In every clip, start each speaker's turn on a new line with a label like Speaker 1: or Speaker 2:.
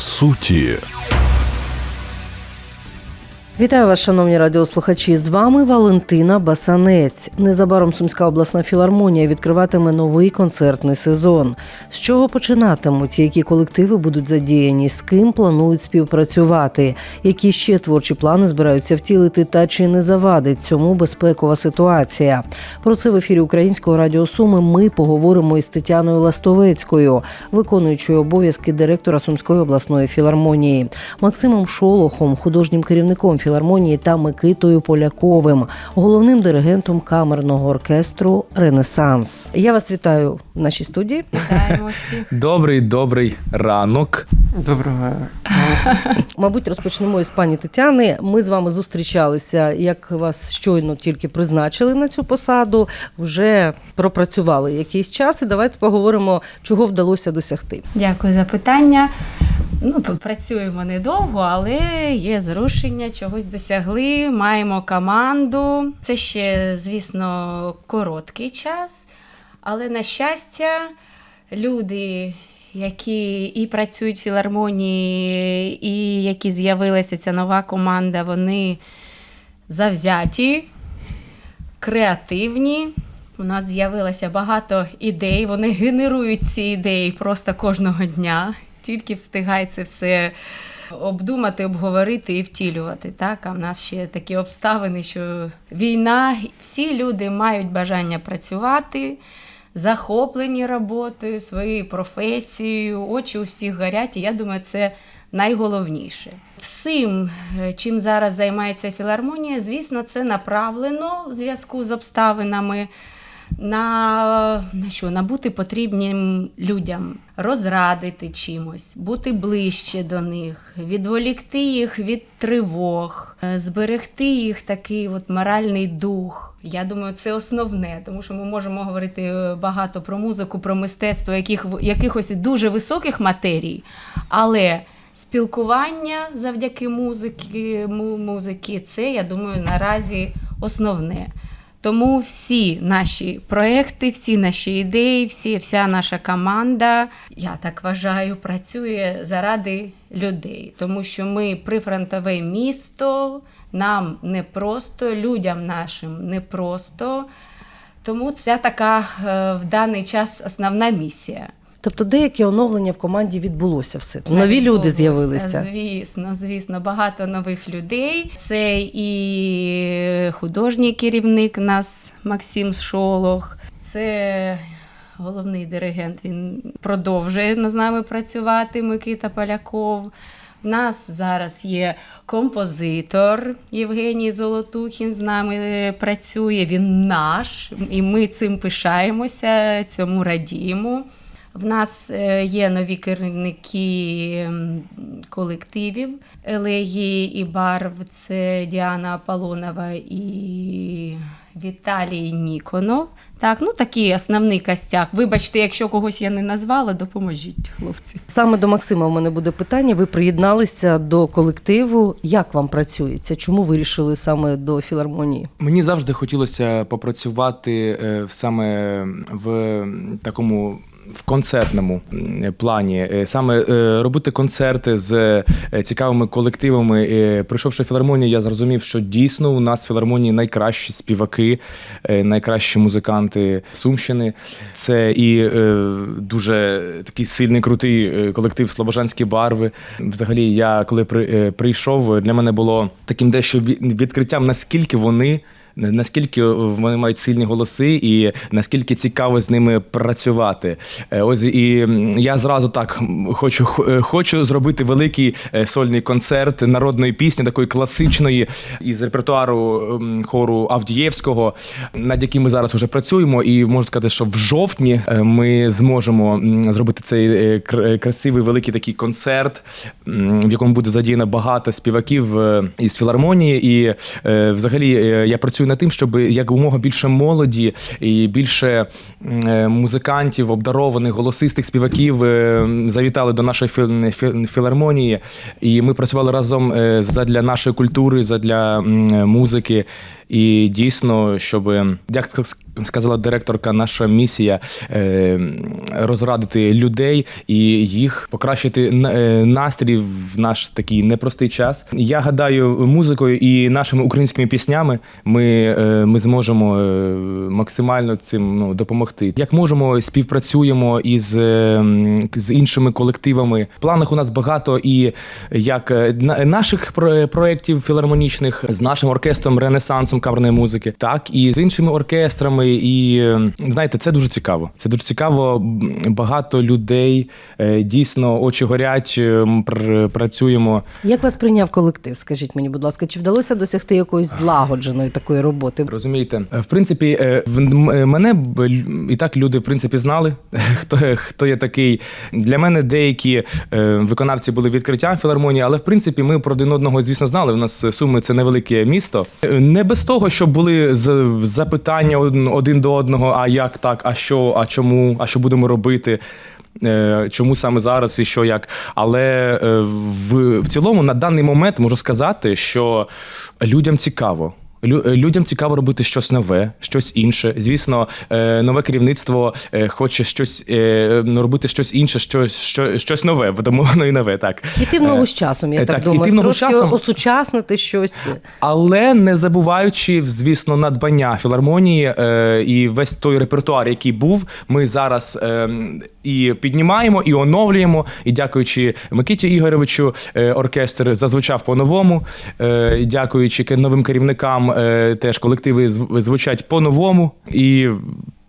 Speaker 1: суті.
Speaker 2: Вітаю вас, шановні радіослухачі. З вами Валентина Басанець. Незабаром Сумська обласна філармонія відкриватиме новий концертний сезон. З чого починатимуть, які колективи будуть задіяні, з ким планують співпрацювати, які ще творчі плани збираються втілити, та чи не завадить цьому безпекова ситуація. Про це в ефірі Українського радіо Суми ми поговоримо із Тетяною Ластовецькою, виконуючою обов'язки директора Сумської обласної філармонії, Максимом Шолохом, художнім керівником філармонії та Микитою Поляковим, головним диригентом камерного оркестру Ренесанс. Я вас вітаю в нашій студії.
Speaker 3: Вітаємо всіх.
Speaker 4: Добрий добрий ранок.
Speaker 5: Доброго
Speaker 2: Мабуть, розпочнемо із пані Тетяни. Ми з вами зустрічалися, як вас щойно тільки призначили на цю посаду. Вже пропрацювали якийсь час, і давайте поговоримо, чого вдалося досягти.
Speaker 3: Дякую за питання. Ну, працюємо недовго, але є зрушення, чогось досягли. Маємо команду. Це ще, звісно, короткий час. Але на щастя, люди, які і працюють в філармонії, і які з'явилася ця нова команда, вони завзяті, креативні. У нас з'явилося багато ідей. Вони генерують ці ідеї просто кожного дня. Тільки встигай це все обдумати, обговорити і втілювати. Так, а в нас ще такі обставини, що війна, всі люди мають бажання працювати, захоплені роботою, своєю професією, очі у всіх горять. І я думаю, це найголовніше. Всім, е, чим зараз займається філармонія, звісно, це направлено в зв'язку з обставинами. На, на що? На бути потрібним людям, розрадити чимось, бути ближче до них, відволікти їх від тривог, е, зберегти їх такий от моральний дух. Я думаю, це основне, тому що ми можемо говорити е, багато про музику, про мистецтво, яких, якихось дуже високих матерій, але спілкування завдяки музики, музики це, я думаю, наразі основне. Тому всі наші проекти, всі наші ідеї, всі, вся наша команда, я так вважаю, працює заради людей, тому що ми прифронтове місто, нам непросто, людям нашим непросто. Тому це така е, в даний час основна місія.
Speaker 2: Тобто деяке оновлення в команді відбулося все. Нові люди з'явилися.
Speaker 3: Звісно, звісно, багато нових людей. Це і художній керівник нас Максим Шолох, це головний диригент. Він продовжує з нами працювати. Микита Поляков. В нас зараз є композитор Євгеній Золотухін з нами працює. Він наш, і ми цим пишаємося, цьому радіємо. В нас е, є нові керівники колективів елегії і барв. Це Діана Аполлонова і Віталій Ніконов. Так, ну такий основний костяк. Вибачте, якщо когось я не назвала, допоможіть, хлопці.
Speaker 2: Саме до Максима в мене буде питання. Ви приєдналися до колективу. Як вам працюється? Чому вирішили саме до філармонії?
Speaker 4: Мені завжди хотілося попрацювати е, в- саме в такому. В концертному плані Е, саме е, робити концерти з е, цікавими колективами. Прийшовши філармонію, я зрозумів, що дійсно у нас в філармонії найкращі співаки, найкращі музиканти Сумщини. Це і дуже такий сильний, крутий колектив Слобожанські барви. Взагалі, я коли при, прийшов, для мене було таким дещо відкриттям, наскільки вони. Наскільки вони мають сильні голоси, і наскільки цікаво з ними працювати. Е, Ось і я зразу так хочу е, хочу зробити великий е, сольний концерт народної пісні, такої класичної із репертуару хору Авдієвського, над яким ми зараз вже працюємо. І можу сказати, що в жовтні е, ми зможемо зробити цей е, кр- е, красивий великий такий концерт, в якому буде задіяно багато співаків е, із філармонії. І е, взагалі е, я працюю над тим, щоб якомога більше молоді і більше е, музикантів, обдарованих, голосистих співаків е, завітали до нашої філ- фі- філармонії. І ми працювали разом е, задля нашої культури, задля музики. І дійсно, щоб як сказала директорка, наша місія е, розрадити людей і їх покращити е, настрій в наш такий непростий час. Я гадаю, музикою і нашими українськими піснями ми, е, ми зможемо максимально цим ну, допомогти. Як можемо, співпрацюємо із з іншими колективами. В планах у нас багато і як на- наших про- проєктів філармонічних з нашим оркестром Ренесансом камерної музики, так і з іншими оркестрами. І знаєте, це дуже цікаво. Це дуже цікаво. Багато людей е, дійсно очі горять. е, Працюємо.
Speaker 2: Як вас прийняв колектив? Скажіть мені, будь ласка, чи вдалося досягти якоїсь злагодженої такої роботи?
Speaker 4: Розумієте, в принципі, е, в- е, мене і так люди в принципі знали, хто, хто я такий. Для мене деякі виконавці були відкриттям філармонії, але в принципі ми про один одного, звісно, знали. У нас Суми це невелике місто. Не без того, щоб були запитання один- до одного: а як так, а що, а чому, а що будемо робити. Е, Чому саме зараз і що як. Але е, в, в цілому на даний момент можу сказати, що людям цікаво. Е, Людям цікаво робити щось нове, щось інше. Звісно, е, нове керівництво е, хоче щось робити щось інше, щось, що- щось нове, тому воно і нове так.
Speaker 2: Іти в ногу з часом, я так,
Speaker 4: так,
Speaker 2: думаю.
Speaker 4: іти в ногу
Speaker 2: Трошки
Speaker 4: часом.
Speaker 2: осучаснити щось.
Speaker 4: Але не забуваючи, звісно, надбання філармонії і весь той репертуар, який був, ми зараз і піднімаємо, і оновлюємо. І дякуючи Микиті Ігоровичу, оркестр зазвучав по-новому. Е, дякуючи новим керівникам, е, теж колективи зв- звучать по-новому. І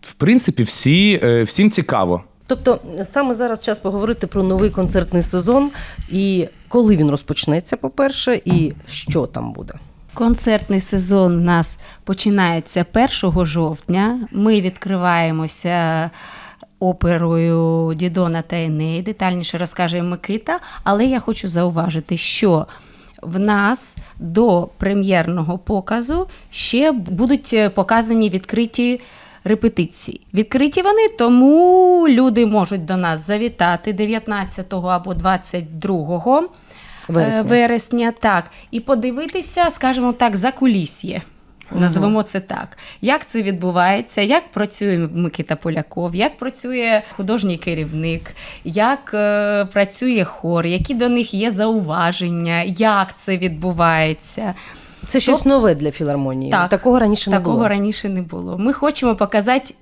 Speaker 4: в принципі, всі, е, всім цікаво.
Speaker 2: Тобто саме зараз час поговорити про новий концертний сезон і коли він розпочнеться, по-перше, і що там буде.
Speaker 3: Концертний сезон у нас починається 1 жовтня. Ми відкриваємося оперою Дідона та Еней. Детальніше розкаже Микита. Але я хочу зауважити, що в нас до прем'єрного показу ще будуть е, показані відкриті. Репетиції відкриті вони, тому люди можуть до нас завітати 19 або 22
Speaker 2: Вересня.
Speaker 3: Е, вересня, так, і подивитися, скажімо так, за кулісьє. Називемо це так. Як це відбувається, як працює Микита Поляков, як працює художній керівник, як е, працює хор, які до них є зауваження, як це відбувається.
Speaker 2: Це щось нове для філармонії.
Speaker 3: Так.
Speaker 2: Такого раніше не
Speaker 3: Такого
Speaker 2: було.
Speaker 3: раніше не було. Ми хочемо показати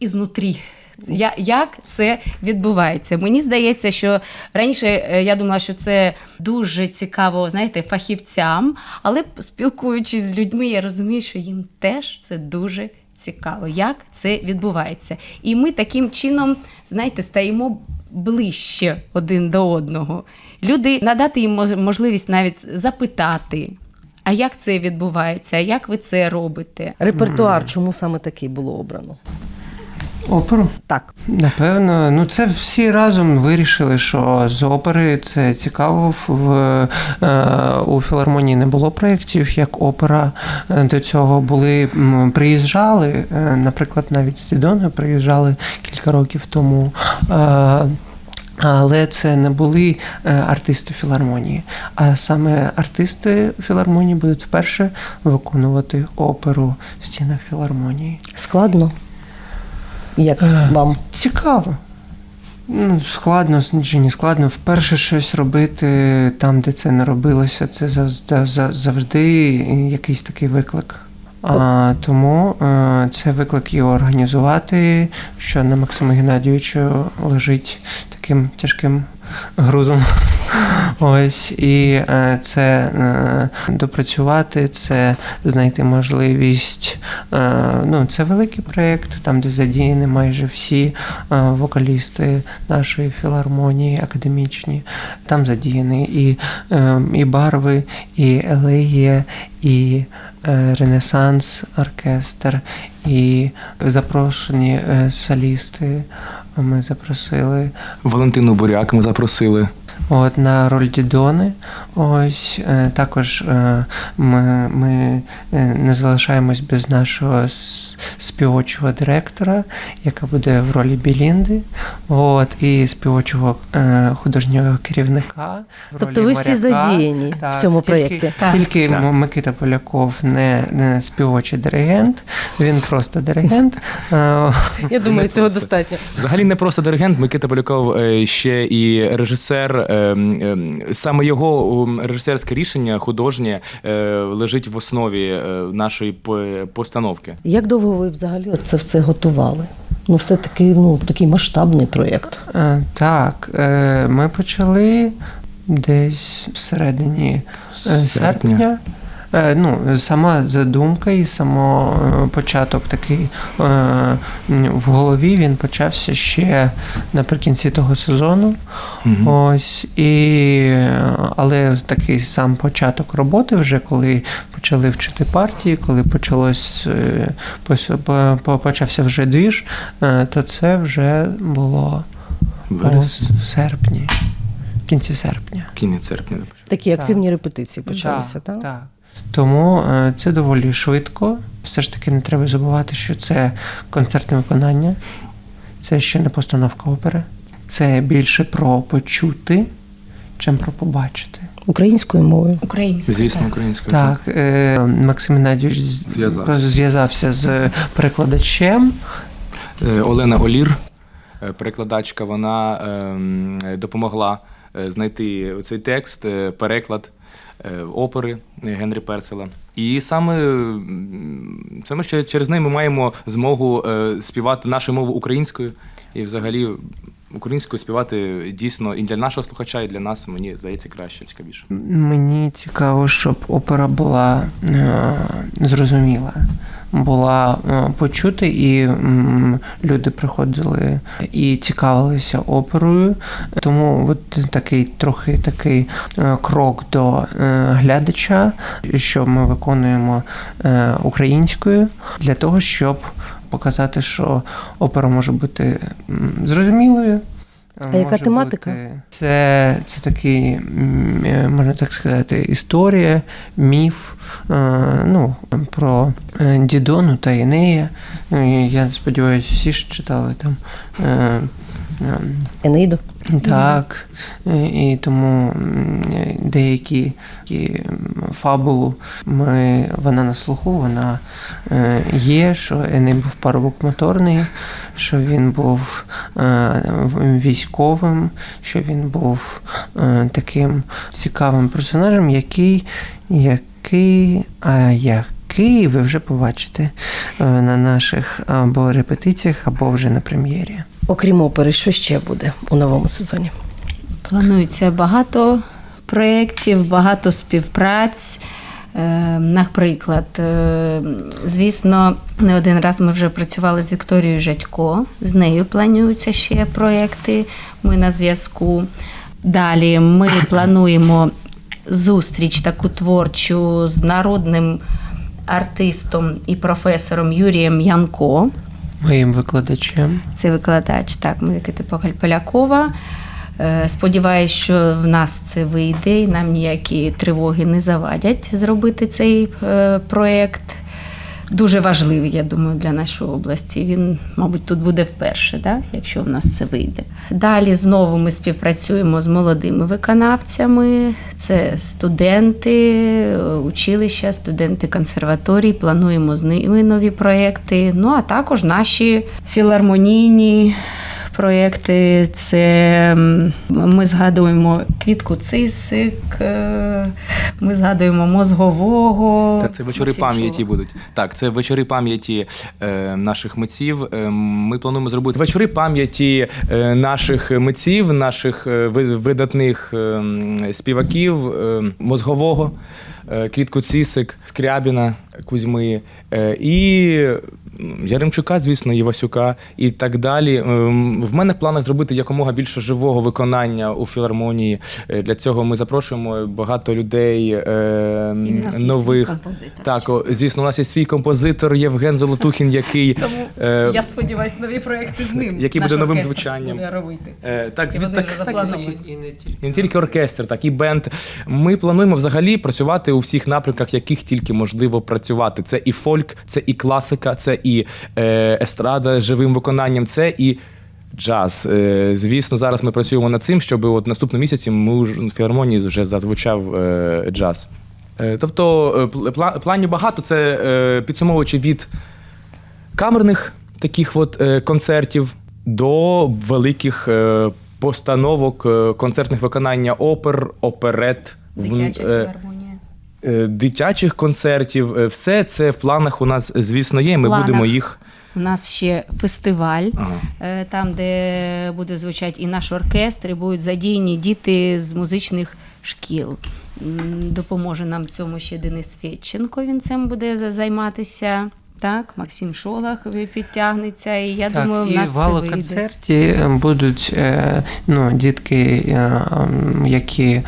Speaker 3: ізнутрі. Я, як це відбувається? Мені здається, що раніше е, я думала, що це дуже цікаво, знаєте, фахівцям, але спілкуючись з людьми, я розумію, що їм теж це дуже цікаво, як це відбувається. І ми таким чином, знаєте, стаємо ближче один до одного. Люди надати їм можливість навіть запитати. А як це відбувається? А як ви це робите?
Speaker 2: Репертуар, чому саме такий було обрано?
Speaker 1: Оперу?
Speaker 2: Так.
Speaker 1: Напевно, ну це всі разом вирішили, що з опери це цікаво. В, е, у філармонії не було проєктів, як опера. Е, До цього були приїжджали, е, наприклад, навіть з Дідона приїжджали кілька років тому. Але це не були артисти філармонії. А саме артисти філармонії будуть вперше виконувати оперу в стінах філармонії.
Speaker 2: Складно. Як
Speaker 1: Е.
Speaker 2: вам?
Speaker 1: Цікаво. Ну, складно, чи не складно. Вперше щось робити там, де це не робилося, це завжди, завжди якийсь такий виклик. А, тому е, це виклик його організувати, що на Максиму Геннадійовичу лежить таким тяжким грузом. Ось і е, це е, допрацювати, це знайти можливість. Е, ну, це великий проєкт, там, де задіяні майже всі вокалісти нашої філармонії академічні. Там задіяні і, і барви, і елегія, і Ренесанс оркестр, і запрошені солісти. Ми запросили
Speaker 4: Валентину Буряк ми запросили.
Speaker 1: От на роль Дідони. Ось е, також е, ми, ми е, не залишаємось без нашого співочого директора, яка буде в ролі Білінди. От, і співочого е, художнього керівника. в
Speaker 2: Тобто
Speaker 1: ролі
Speaker 2: ви всі
Speaker 1: моряка.
Speaker 2: задіяні в цьому
Speaker 1: тільки,
Speaker 2: проєкті?
Speaker 3: Так.
Speaker 1: Тільки
Speaker 4: Так.
Speaker 1: Микита Поляков не, не співочий диригент, він просто диригент.
Speaker 2: Я думаю, цього достатньо.
Speaker 4: Взагалі не просто диригент, Микита Поляков ще і режисер. Е, м, е, Саме його режисерське рішення художнє е, лежить в основі е, нашої постановки.
Speaker 2: Як довго ви взагалі це все готували? Ну, все таки ну, такий масштабний проєкт.
Speaker 1: Е, Так, ми почали десь всередині середині
Speaker 4: Серпня.
Speaker 1: серпня. Е, Ну, сама задумка і само е, початок такий е, в голові він почався ще наприкінці того сезону.
Speaker 4: Мгм.
Speaker 1: Ось і але такий сам початок роботи, вже коли почали вчити партії, коли почалось почався вже двіж, то це вже було ось в серпні, в кінці серпня.
Speaker 4: кінець серпня.
Speaker 2: Такі
Speaker 1: Так.
Speaker 2: активні репетиції почалися, так?
Speaker 1: так? Так. Тому е, це доволі швидко. Все ж таки не треба забувати, що це концертне виконання, це ще не постановка опери. Це більше про почути, чим про побачити.
Speaker 2: Українською мовою.
Speaker 3: Українською.
Speaker 4: Звісно,
Speaker 3: так.
Speaker 4: українською.
Speaker 1: Так, е, Максим Геннадійович
Speaker 4: Зв'язався.
Speaker 1: зв'язався з перекладачем.
Speaker 4: Е, Олена Олір, перекладачка, вона ем, допомогла знайти цей текст, переклад опери Генрі Перцела. І саме, саме ще через неї ми маємо змогу е, співати нашу мову українською і взагалі. Українською співати дійсно і для нашого слухача, і для нас мені здається краще, цікавіше.
Speaker 1: Мені цікаво, щоб опера була е, зрозуміла, була е, почути, і м, люди приходили і цікавилися оперою. Тому от такий трохи такий е, крок до е, глядача, що ми виконуємо е, українською для того, щоб показати, що опера може бути зрозумілою.
Speaker 2: А яка тематика?
Speaker 1: бути- Це, це такий, е, можна так сказати, історія, міф е, ну, про е, Дідону та Енея. Е, Я сподіваюся, всі ж читали там. Е, е,
Speaker 2: Енейду.
Speaker 1: так, і тому деякі фабулу ми, вона на слуху, вона е, є, що Еней був парубок моторний, що він був е, військовим, що він був е, таким цікавим персонажем, який, який, а який ви вже побачите е, на наших або репетиціях, або вже на прем'єрі.
Speaker 2: Окрім опери, що ще буде у новому сезоні?
Speaker 3: Планується багато проєктів, багато співпраць. Е, Наприклад, е, звісно, не один раз ми вже працювали з Вікторією Жадько. З нею плануються ще проєкти. Ми на зв'язку. Далі ми плануємо зустріч таку творчу з народним артистом і професором Юрієм Янко.
Speaker 1: Моїм викладачем.
Speaker 3: Це викладач, так, Микити Полякова. Е, Сподіваюсь, що в нас це вийде, і нам ніякі тривоги не завадять зробити цей е, проєкт. Дуже важливий, я думаю, для нашої області. Він, мабуть, тут буде вперше, да? якщо в нас це вийде. Далі знову ми співпрацюємо з молодими виконавцями. Це студенти е, училища, студенти консерваторій. Плануємо з ними нові проекти. Ну а також наші філармонійні проєкти. Це ми згадуємо квітку цисик, е, ми згадуємо мозгового.
Speaker 4: Так, це вечори пам'яті будуть. Так, це вечори пам'яті е, наших митців. Е, ми плануємо зробити вечори пам'яті е, наших митців, наших видатних е, співаків, е, мозгового, квітку цісик, скрябіна. Кузьми е, і Яремчука, звісно, Євасюка і так далі. Ем, В мене в планах зробити якомога більше живого виконання у філармонії. Е, Для цього ми запрошуємо багато людей е,
Speaker 3: І
Speaker 4: нових.
Speaker 3: композитор.
Speaker 4: Так, о, звісно, у нас є свій композитор Євген Золотухін, який
Speaker 3: Тому
Speaker 4: е,
Speaker 3: я сподіваюся, нові проекти з ним.
Speaker 4: Який буде новим звучанням.
Speaker 3: Буде робити.
Speaker 4: е, так,
Speaker 3: І
Speaker 4: звід,
Speaker 3: вони
Speaker 4: так, так.
Speaker 1: І, і не тільки.
Speaker 4: І не тільки оркестр, так і бенд. Ми плануємо взагалі працювати у всіх напрямках, яких тільки можливо працювати. Це і фольк, це і класика, це і е, естрада з живим виконанням, це і. Джаз. Е, Звісно, зараз ми працюємо над цим, щоб от наступному місяці ми в філармонії вже зазвучав е, джаз. Е, Тобто е, пла- планів багато. Це е, підсумовуючи від камерних таких от е, концертів до великих е, постановок, е, концертних виконання опер, оперет, в-
Speaker 3: Дитяча
Speaker 4: е,
Speaker 3: філармонія.
Speaker 4: Е, дитячих концертів. Е, Все це в планах у нас, звісно, є. Ми
Speaker 3: Планах.
Speaker 4: будемо їх.
Speaker 3: У нас ще фестиваль,
Speaker 4: Ага.
Speaker 3: е, там, де буде звучати і наш оркестр, і будуть задіяні діти з музичних шкіл. Допоможе нам в цьому ще Денис Фєдченко. Він цим буде займатися. Так, Максим Шолах підтягнеться, і я
Speaker 1: Так,
Speaker 3: думаю, в
Speaker 1: і
Speaker 3: нас
Speaker 1: в
Speaker 3: це
Speaker 1: гала-концерті е, будуть е, ну, дітки, е, які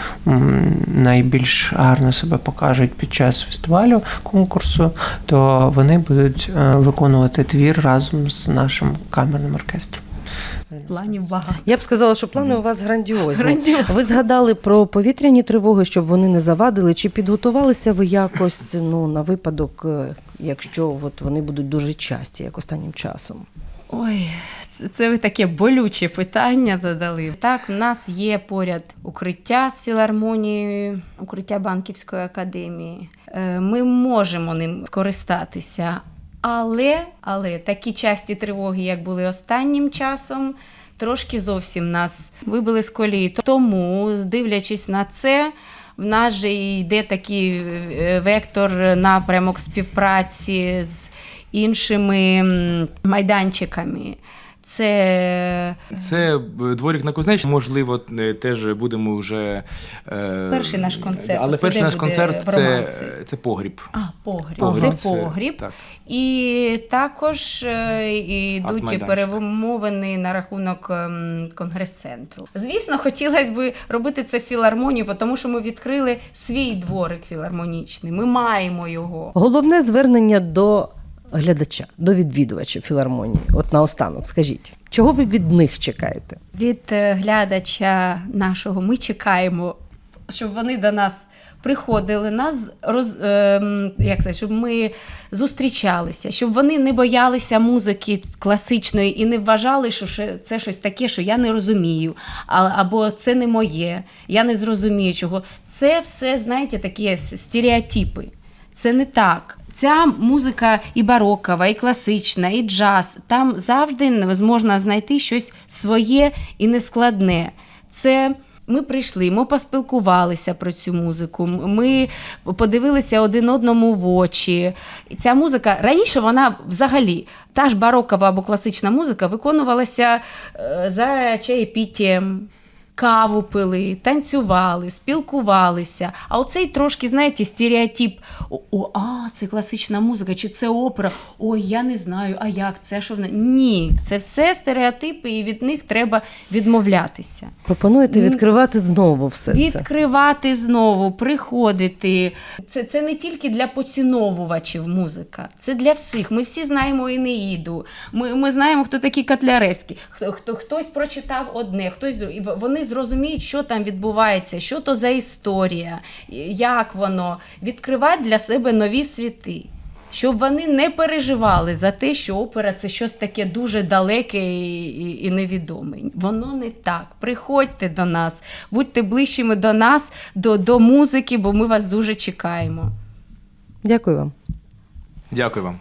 Speaker 1: найбільш гарно себе покажуть під час фестивалю конкурсу, то вони будуть е, виконувати твір разом з нашим камерним оркестром.
Speaker 3: Планів багато.
Speaker 2: Я б сказала, що плани у вас грандіозні.
Speaker 3: Грандіозні.
Speaker 2: Ви згадали про повітряні тривоги, щоб вони не завадили. Чи підготувалися ви якось ну, на випадок, е, якщо от вони будуть дуже часті, як останнім часом?
Speaker 3: Ой, це, це ви таке болюче питання задали. Так, в нас є поряд укриття з філармонією, укриття банківської академії. Е, Ми можемо ним скористатися, але, але такі часті тривоги, як були останнім часом, трошки зовсім нас вибили з колії. Тому, дивлячись на це. В нас же йде такий е, вектор, напрямок співпраці з іншими майданчиками. Це
Speaker 4: Це е, дворік на Кузнеч. Можливо, е, теж будемо вже. е,
Speaker 3: Перший наш концерт.
Speaker 4: Але
Speaker 3: Це
Speaker 4: перший наш концерт це, це погріб.
Speaker 3: а, погріб.
Speaker 4: Погріб,
Speaker 3: Це погріб.
Speaker 4: Так.
Speaker 3: І також йдуть перемовини на рахунок ем, конгрес-центру. Звісно, хотілося б робити це в філармонії, тому що ми відкрили свій дворик філармонічний. Ми маємо його.
Speaker 2: Головне звернення до глядача, до відвідувача філармонії. От наостанок, скажіть, чого ви від них чекаєте?
Speaker 3: від е, глядача нашого ми чекаємо, щоб вони до нас приходили, нас роз, ем, як це, щоб ми зустрічалися, щоб вони не боялися музики класичної і не вважали, що це щось таке, що я не розумію, а, або це не моє, я не зрозумію чого. Це все, знаєте, такі стереотипи. Це не так. Ця музика і барокова, і класична, і джаз. Там завжди можна знайти щось своє і нескладне. Це ми прийшли, ми поспілкувалися про цю музику. Ми подивилися один одному в очі. Ця музика раніше вона взагалі, та ж барокова або класична музика виконувалася е, за чаєпіттям каву пили, танцювали, спілкувалися. А оцей трошки, знаєте, стереотип: о, о, а, це класична музика, чи це опера? Ой, я не знаю, а як це? Що вона? Ні, це все стереотипи, і від них треба відмовлятися.
Speaker 2: Пропонуєте
Speaker 3: Ну,
Speaker 2: відкривати знову все це?
Speaker 3: Відкривати знову, приходити. Це, це не тільки для поціновувачів музика, це для всіх. Ми всі знаємо Інеїду. Ми, ми знаємо, хто такий Котляревський. Хто, хто, хтось прочитав одне, хтось друге. І в- вони зрозуміють, що там відбувається, що то за історія, як воно. Відкривати для себе нові світи. Щоб вони не переживали за те, що опера це щось таке дуже далеке і, і, і невідоме. Воно не так. Приходьте до нас, будьте ближчими до нас, до, до музики, бо ми вас дуже чекаємо.
Speaker 2: Дякую вам.
Speaker 4: Дякую вам.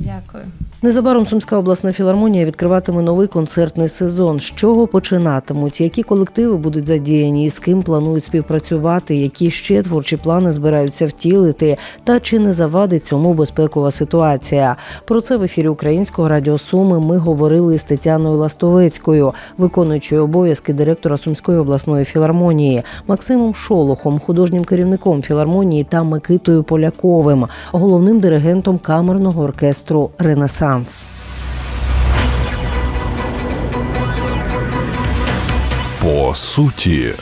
Speaker 3: Дякую.
Speaker 2: Незабаром Сумська обласна філармонія відкриватиме новий концертний сезон. З чого починатимуть? Які колективи будуть задіяні, і з ким планують співпрацювати? Які ще творчі плани збираються втілити? Та чи не завадить цьому безпекова ситуація? Про це в ефірі Українського радіо Суми ми говорили з Тетяною Ластовецькою, виконуючою обов'язки директора Сумської обласної філармонії, Максимом Шолохом, художнім керівником філармонії та Микитою Поляковим, головним диригентом камерного оркестру Ренесанс.
Speaker 5: По суті.